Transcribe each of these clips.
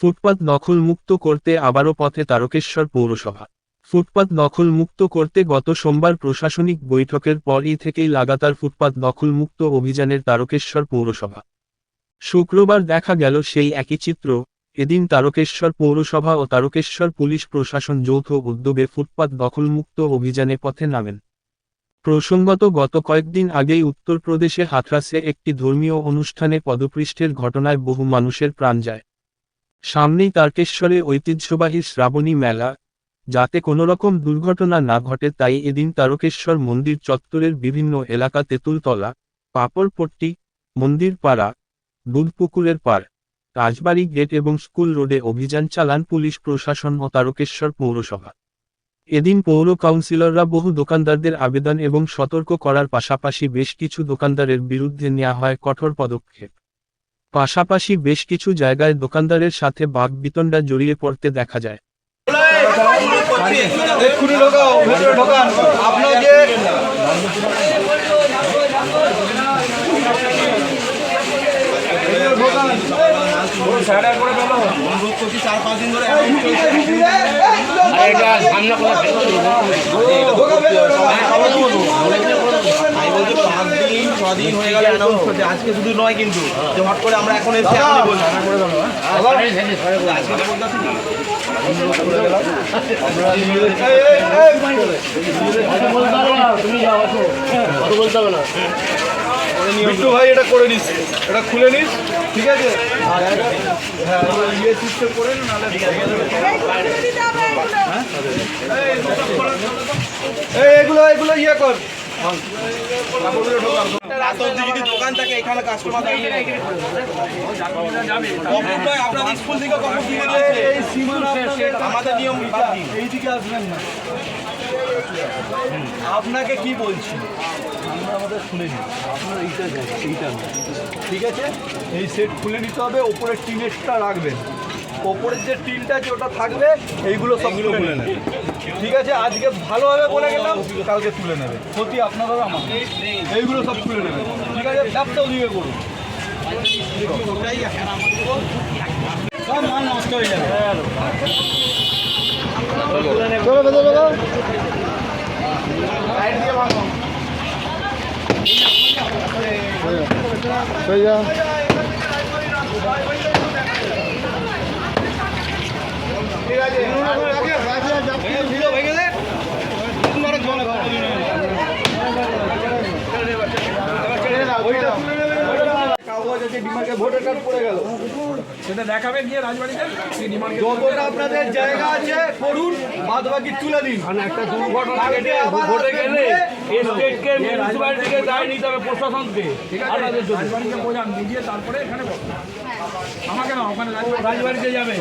ফুটপাত দখল মুক্ত করতে আবারও পথে তারকেশ্বর পৌরসভা। ফুটপাত দখল মুক্ত করতে গত সোমবার প্রশাসনিক বৈঠকের পরই থেকেই লাগাতার ফুটপাত দখল মুক্ত অভিযানের তারকেশ্বর পৌরসভা। শুক্রবার দেখা গেল সেই একই চিত্র। এদিন তারকেশ্বর পৌরসভা ও তারকেশ্বর পুলিশ প্রশাসন যৌথ উদ্যোগে ফুটপাত দখলমুক্ত অভিযানে পথে নামেন। প্রসঙ্গত গত কয়েকদিন আগেই উত্তরপ্রদেশে হাথরাসে একটি ধর্মীয় অনুষ্ঠানে পদপৃষ্ঠের ঘটনায় বহু মানুষের প্রাণ যায়। সামনেই তারকেশ্বরে ঐতিহ্যবাহী শ্রাবণী মেলা, যাতে কোনোরকম দুর্ঘটনা না ঘটে তাই এদিন তারকেশ্বর মন্দির চত্বরের বিভিন্ন এলাকা তেঁতুলতলা, পাপড়পট্টি মন্দির পাড়া দুধপুকুরের পার রাজবাড়ি গেট এবং স্কুল রোডে অভিযান চালান পুলিশ প্রশাসন ও তারকেশ্বর পৌরসভা। এদিন পৌর কাউন্সিলররা বহু দোকানদারদের আবেদন এবং সতর্ক করার পাশাপাশি বেশ কিছু দোকানদারের বিরুদ্ধে নেওয়া হয় কঠোর পদক্ষেপ। পাশাপাশি বেশ কিছু জায়গায় দোকানদারের সাথে বাঘ বিতণ্ডা জড়িয়ে পড়তে দেখা যায়। এক্ষুনি বলছি পাঁচ দিন ছ দিন হয়ে গেল অ্যানাউন্স করছে আজকে শুধু নয় কিন্তু। যে হট করে আমরা এখন এসে এখনই বলছি আজকে তো বলতেছি না। বিট্টু ভাই এটা করে নিস। এটা খুলে নিস ঠিক আছে? হ্যাঁ ইয়ে সিস্টেম করে নাহলে এগুলো এগুলো ইয়ে কর। দোকান থাকে এখানে কাস্টমার আপনাদের আসবেন আপনাকে কি বলছি আমরা আমাদের শুনে নিই আপনার এইটা এইটা ঠিক আছে এই সেট খুলে নিতে হবে, ওপরের টিনেরটা রাখবেন। ওপরের যে টিনটা আছে, ওটা থাকবে, এইগুলো সব এগুলো খুলে খুলে ঠিক আছে? আজকে ভালোভাবে বলে গেলাম, কালকে তুলে নেবে। ক্ষতি আপনার হবে আমার এইগুলো সব খুলে নেবেন ঠিক আছে? ব্যবসা ওদিকে করুন। সব মাল নষ্ট হয়ে যাবে। ভোটার কার্ড পড়ে গেল সেটা দেখাবে গিয়ে রাজবাড়িতে যতটা আপনাদের জায়গা আছে করুন বাদ বাকি তুলে দিন। একটা দুর্ঘটনা ঘটে ঘটে গেলে স্টেটকে মিউনিসিপ্যালিটিকে দায় নিতে হবে প্রশাসনকে ঠিক আছে রাজবাড়িকে বোঝান বুঝিয়ে তারপরে এখানে আমাকে না ওখানে রাজবাড়িতে যাবে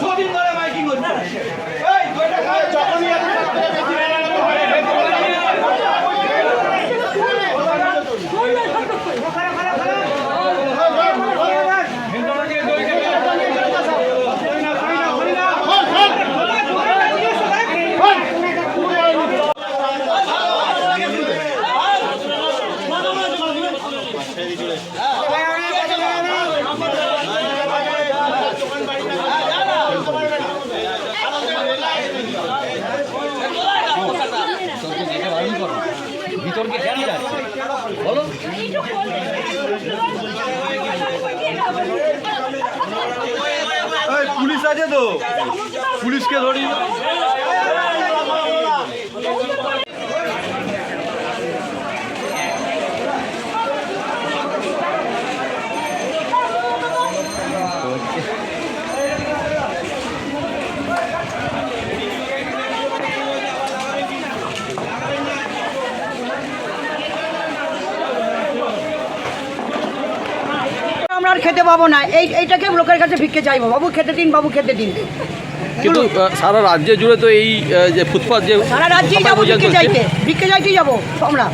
ছদিন ধরে মাইকিং হচ্ছে। এই, দুইটা কাজ যখনই আপনি রাস্তায় বেশি বেড়ানো হয়, এই, পুলিশ আছে তো? পুলিশকে ধরি খেতে পাবো না। এই এইটাকে লোকের কাছে ভিক্ষে চাইব। বাবু খেতে দিন বাবু খেতে দিন। কিন্তু সারা রাজ্য জুড়ে তো এই যে ফুটপাত যে সারা রাজ্যেই ছাপা যাব ভিক্ষে চাইতে। ভিক্ষে চাইতেই যাব আমরা।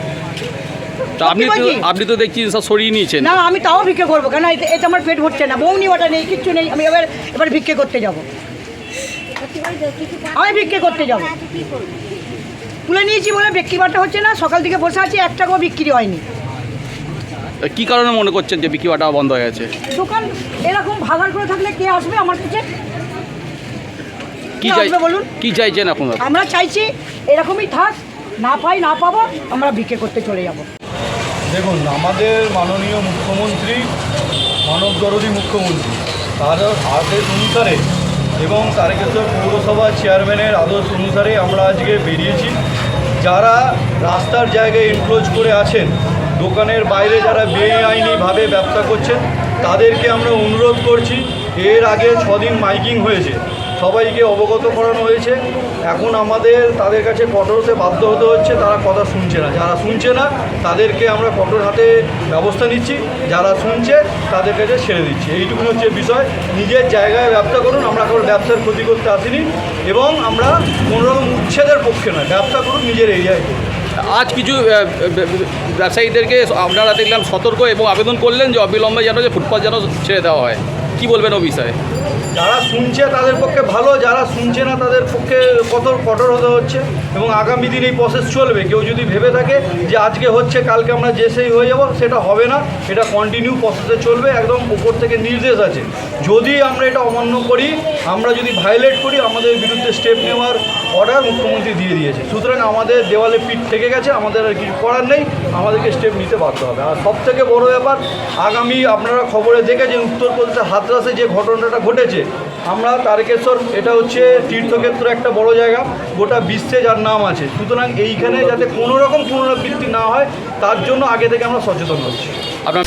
আপনি তো আপনি তো দেখছি সব সরিয়ে নিয়েছেন। না আমি তাও ভিক্ষে করব। কেন এতে এতে আমার পেট ভরছে না। বউ ওটা নেই কিচ্ছু নেই। আমি এবার এবার ভিক্ষে করতে যাব। আমি ভিক্ষে করতে যাব। তুলে নিয়েছি বলে বিক্রি বাটা হচ্ছে না। সকাল থেকে বসে আছি এক টাকাও বিক্রি হয়নি। কি কারণে মনে করছেন যে বিক্রি বাটা বন্ধ হয়ে গেছে? দোকান এরকম ভাগার করে থাকলে কে আসবে আমার কাছে? কি চাই বলুন? কি চাইছেন এখন? আমরা চাইছি এরকমই থাক না পাই না পাবো আমরা বিক্রি করতে চলে যাব। দেখুন আমাদের মাননীয় মুখ্যমন্ত্রী মানব দরদি মুখ্যমন্ত্রী তার আদেশ অনুসারে এবং তারকেশ্বর পৌরসভা চেয়ারম্যানের আদেশ অনুসারে আমরা আজকে বেরিয়েছি। যারা রাস্তার জায়গায় এনক্লোজ করে আছেন দোকানের বাইরে যারা বেআইনিভাবে ব্যবসা করছেন, তাদেরকে আমরা অনুরোধ করছি, এর আগে ছদিন মাইকিং হয়েছে, সবাইকে অবগত করানো হয়েছে। এখন আমাদের, তাদের কাছে কঠোর হতে বাধ্য হতে হচ্ছে, তারা কথা শুনছে না। যারা শুনছে না, তাদেরকে আমরা কঠোর হাতে ব্যবস্থা নিচ্ছি। যারা শুনছে, তাদের কাছে ছেড়ে দিচ্ছি। এইটুকু হচ্ছে বিষয়। নিজের জায়গায় ব্যবসা করুন, আমরা কোনো ব্যবসার ক্ষতি করতে আসিনি। এবং আমরা কোনোরকম উচ্ছেদের পক্ষে নয়। ব্যবসা করুন, নিজের এরিয়ায় করুন। আজ কিছু ব্যবসায়ীদেরকে আপনারা দেখলাম সতর্ক এবং আবেদন করলেন যে অবিলম্বে যেন যে ফুটপাত যেন ছেড়ে দেওয়া হয়। কি বলবেন ও বিষয়ে? যারা শুনছে তাদের পক্ষে ভালো, যারা শুনছে না তাদের পক্ষে কত কঠোর হতে হচ্ছে এবং আগামী দিন এই প্রসেস চলবে। কেউ যদি ভেবে থাকে যে আজকে হচ্ছে, কালকে আমরা যে সেই হয়ে যাব, সেটা হবে না। এটা কন্টিনিউ প্রসেসে চলবে, একদম উপর থেকে নির্দেশ আছে। যদি আমরা এটা অমান্য করি, আমরা যদি ভায়োলেট করি, আমাদের বিরুদ্ধে স্টেপ নেওয়ার অর্ডার মুখ্যমন্ত্রী দিয়ে দিয়েছে। সুতরাং আমাদের দেওয়ালে পিঠ থেকে গেছে, আমাদের আর কিছু করার নেই, আমাদেরকে স্টেপ নিতে বাধ্য হবে। আর সব থেকে বড় ব্যাপার, আগামী আপনারা খবরে দেখেছেন, উত্তরপ্রদেশের হাতরাসে যে ঘটনাটা ঘটেছে, আমরা তারকেশ্বর, এটা হচ্ছে তীর্থক্ষেত্র একটা বড় জায়গা, গোটা বিশ্বে যার নাম আছে। সুতরাং এইখানে যাতে কোনো রকম পুনরাবৃত্তি না হয়, তার জন্য আগে থেকে আমরা সচেতন হচ্ছি। আপনার